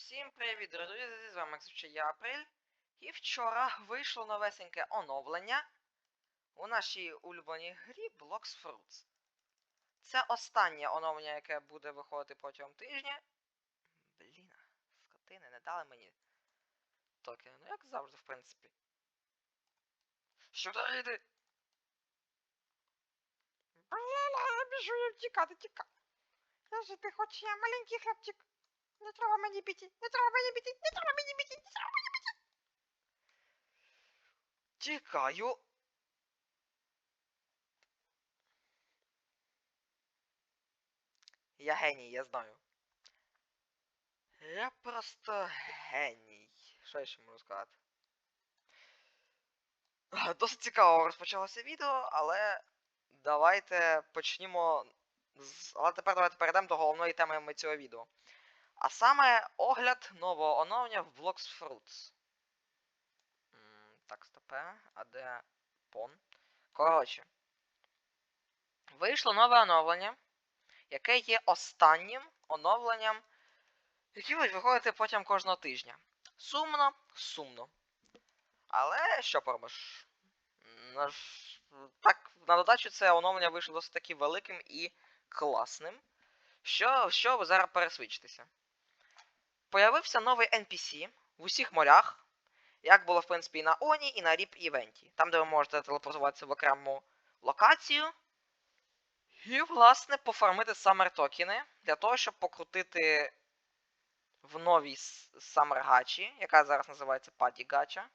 Всім привіт, друзі! З вами я Апрель. І вчора вийшло новесеньке оновлення у нашій улюбленій грі Blocks Fruits. Це останнє оновлення, яке буде виходити протягом тижня. Блін, скотини, не дали мені токени. Ну як завжди, в принципі. Сюди йди! Бля, біжу я тікати, тікати. Я жити хочу, я маленький хлопчик. Не треба мені біти, не треба мені біти, не треба мені біти, не треба мені біти. Тікаю. Я геній, я знаю. Я просто геній. Що я ще можу сказати? Досить цікаво розпочалося відео, але давайте почнімо з... Але тепер давайте перейдемо до головної теми цього відео. А саме огляд нового оновлення в Blocks Fruits. Так, стопе. А де пон? Коротше. Вийшло нове оновлення, яке є останнім оновленням, яке будуть виходити протягом кожного тижня. Сумно, сумно. Але що поробиш? На ж- Так, на додачу це оновлення вийшло досить таки великим і класним. Що, що ви зараз пересвідчитеся? Появився новий NPC в усіх морях, як було, в принципі, і на Оні, і на Ріп Івенті. Там, де ви можете телепортуватися в окрему локацію. І, власне, пофармити Summer токени для того, щоб покрутити в новій с- Summer гачі, яка зараз називається Паді Гача.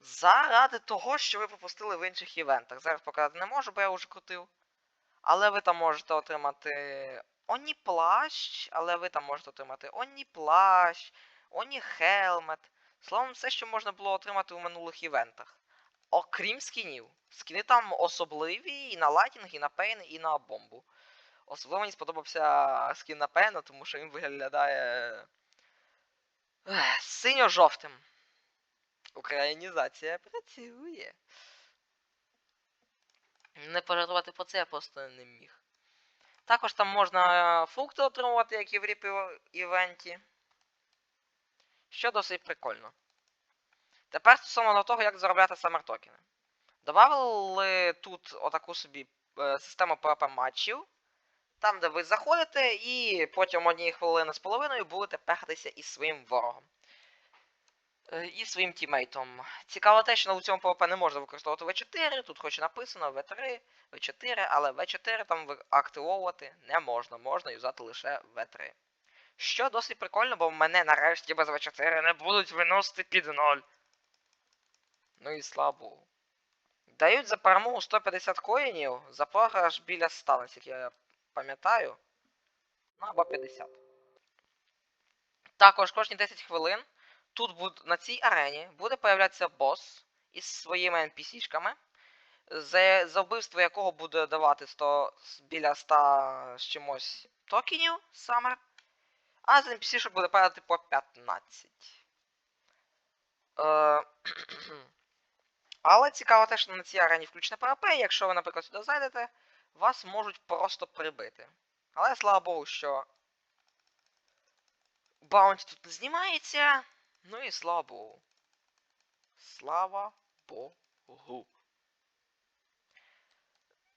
Заради того, що ви пропустили в інших івентах. Зараз показати не можу, бо я вже крутив. Але ви там можете отримати Оні плащ, але ви там можете отримати Оні плащ, Оні хелмет. Словом, все, що можна було отримати у минулих івентах. Окрім скінів. Скіни там особливі і на лайтінг, і на пейн, і на бомбу. Особливо мені сподобався скін на пейна, тому що він виглядає синьо-жовтим. Українізація працює. Не пожартувати про це я просто не міг. Також там можна е, фрукти отримувати, як і в ріп івенті. Що досить прикольно. Тепер стосовно того, як заробляти самер токени. Добавили тут отаку собі е, систему PvP матчів. Там, де ви заходите, і протягом однієї хвилини з половиною будете пехатися із своїм ворогом. Е, І своїм тімейтом. Цікаво те, що на цьому PvP не можна використовувати V4, тут хоч написано V3, V4, але V4 там активовувати не можна, можна юзати лише V3. Що досить прикольно, бо мене нарешті без V4 не будуть виносити під ноль. Ну і слабо. Дають за перемогу 150 коїнів, за програш біля 100, наскільки я пам'ятаю. Ну або 50. Також кожні 10 хвилин тут буд, на цій арені буде появлятися бос із своїми NPC-шками, за, за вбивство якого буде давати 100, біля 100 з чимось токенів Summer, а за NPC-шок буде падати по 15. Е, Але цікаво те, що на цій арені включне PvP, якщо ви, наприклад, сюди зайдете, вас можуть просто прибити. Але слава Богу, що баунті тут не знімається. Ну і слава Богу. Слава Богу.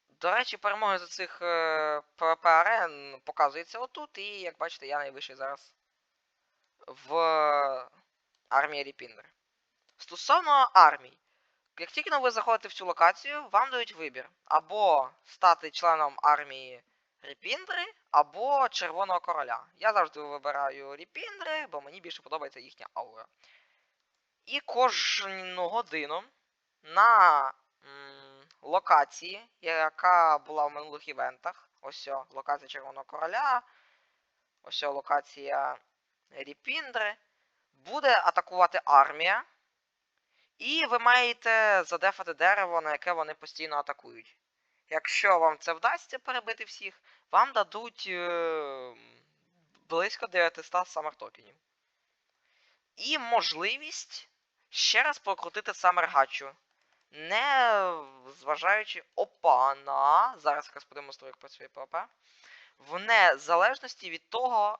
До речі, перемоги за цих е, PvP показується отут, і як бачите, я найвищий зараз в армії Ріпіндер. Стосовно армій. Як тільки ви заходите в цю локацію, вам дають вибір. Або стати членом армії Ріпіндри, або Червоного короля. Я завжди вибираю Ріпіндри, бо мені більше подобається їхня аура. І кожну годину на м, локації, яка була в минулих івентах, ось локація Червоного короля, ось о, локація Ріпіндри, буде атакувати армія. І ви маєте задефати дерево, на яке вони постійно атакують. Якщо вам це вдасться перебити всіх, вам дадуть е, близько 900 самер токенів. І можливість ще раз прокрутити самер гачу. Не зважаючи опа на. Зараз якраз продемонструю, як працює ПВП. В незалежності від того,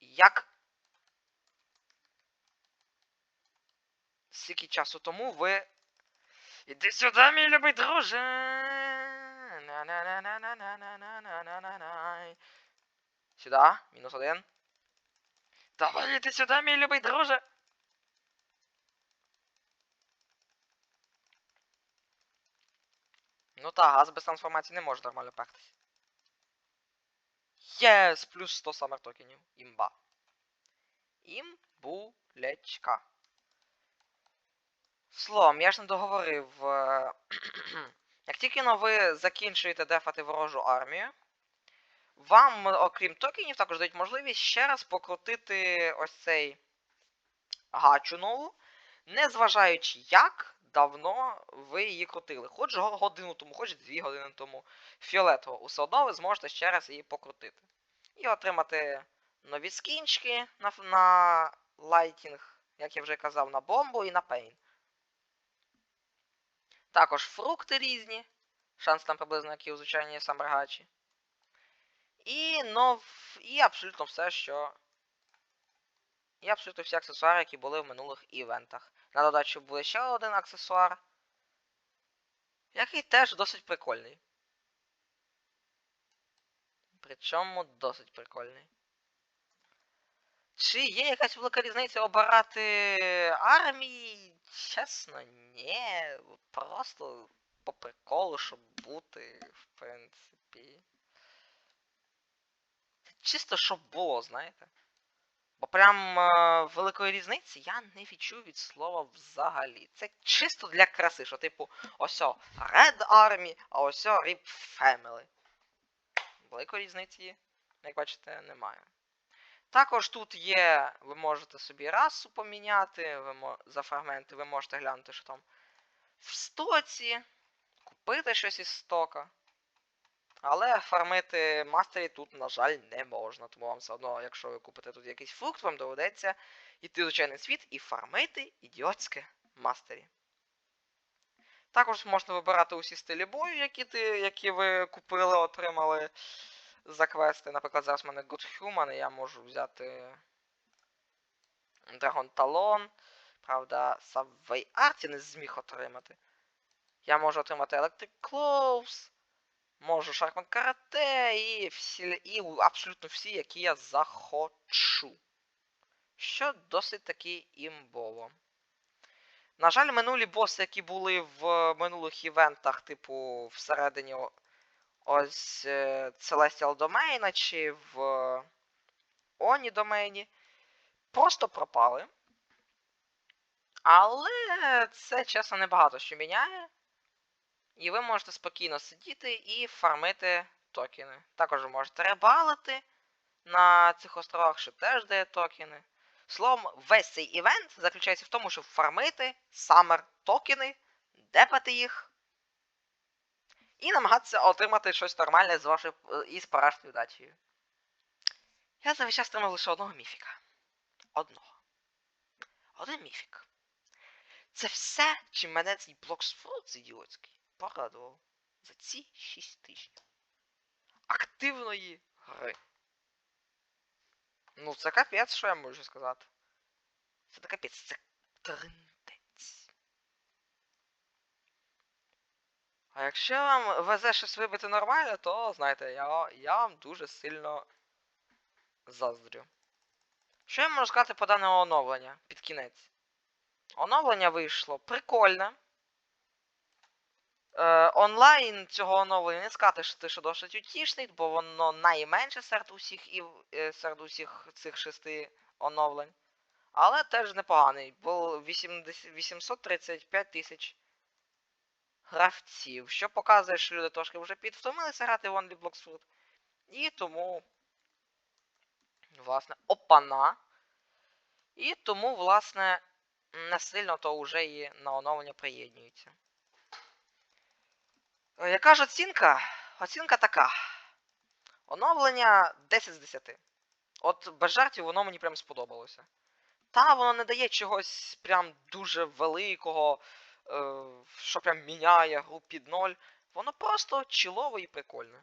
як скільки часу тому ви. Іди сюди, мій любий друже. Сюда, минус один. Давай ты сюда, мой любий друже. Ну та, газ без трансформації не може нормально пектись. Єс! Плюс 100 самер токенів. Імба. Імбулечка. Слом, я ж не договорив. Як тільки но ви закінчуєте дефати ворожу армію, вам, окрім токенів, також дають можливість ще раз покрутити ось цей гачу нову, незважаючи як давно ви її крутили. Хоч годину тому, хоч дві години тому. Фіолетово, усе одно ви зможете ще раз її покрутити. І отримати нові скінчики на, на лайтінг, як я вже казав, на бомбу і на пейн. Також фрукти різні. Шанс там приблизно як і у звичайній самбергачі. І нов. І абсолютно все, що. І абсолютно всі аксесуари, які були в минулих івентах. На додачу буде ще один аксесуар. Який теж досить прикольний. Причому досить прикольний. Чи є якась велика різниця обирати армії? Чесно, ні. Просто по приколу, щоб бути, в принципі. Чисто щоб було, знаєте. Бо прям е, великої різниці я не відчув від слова взагалі. Це чисто для краси, що типу, ось Red Army, а ось Rip Family. Великої різниці, як бачите, немає. Також тут є, ви можете собі расу поміняти, ви за фрагменти ви можете глянути, що там в стоці, купити щось із стока. Але фармити мастері тут, на жаль, не можна. Тому вам все одно, якщо ви купите тут якийсь фрукт, вам доведеться йти в звичайний світ і фармити ідіотське мастері. Також можна вибирати усі стилі бою, які, ти, які ви купили, отримали за квести. Наприклад, зараз в мене Good Human, і я можу взяти Dragon Talon. Правда, Subway Art я не зміг отримати. Я можу отримати Electric Clothes, можу Sharkman Karate і, всі, і абсолютно всі, які я захочу. Що досить таки імбово. На жаль, минулі боси, які були в минулих івентах, типу, всередині ось е, Celestial Domain чи в Oni домейні, просто пропали. Але це, чесно, небагато що міняє. І ви можете спокійно сидіти і фармити токени. Також ви можете рибалити на цих островах, що теж дає токени. Словом, весь цей івент заключається в тому, щоб фармити самер токени, депати їх і намагатися отримати щось нормальне з вашою е, із парашною удачею. Я за весь час тримав лише одного міфіка. Одного. Один міфік. Це все, чим мене цей блоксфрут ідіотський порадував за ці 6 тижнів. Активної гри. Ну, це капець, що я можу сказати. Це не капець, це трындець. А якщо вам везе щось вибити нормально, то знаєте, я, я вам дуже сильно заздрю. Що я можу сказати по даному оновлення під кінець? Оновлення вийшло прикольне. Е, онлайн цього оновлення не сказати, що ти що досить утішний, бо воно найменше серед усіх і е, серед усіх цих шести оновлень. Але теж непоганий. 80 835 тисяч гравців, що показує, що люди трошки вже підвтомилися грати в Only Blocks Fruit. І тому, власне, опана. І тому, власне, не сильно то вже і на оновлення приєднуються. Е, Яка ж оцінка? Оцінка така. Оновлення 10 з 10. От без жартів воно мені прям сподобалося. Та воно не дає чогось прям дуже великого, що прям міняє гру під ноль. Воно просто чилове і прикольне.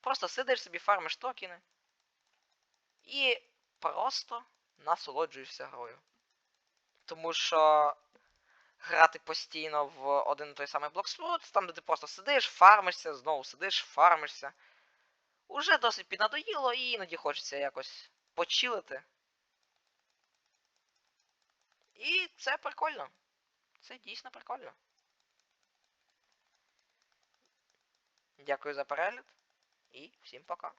Просто сидиш собі, фармиш токени. і просто насолоджуєшся грою. Тому що грати постійно в один і той самий блокспорт, там де ти просто сидиш, фармишся, знову сидиш, фармишся. Уже досить піднадоїло і іноді хочеться якось почилити. І це прикольно. Це дійсно прикольно. Дякую за перегляд і всім пока.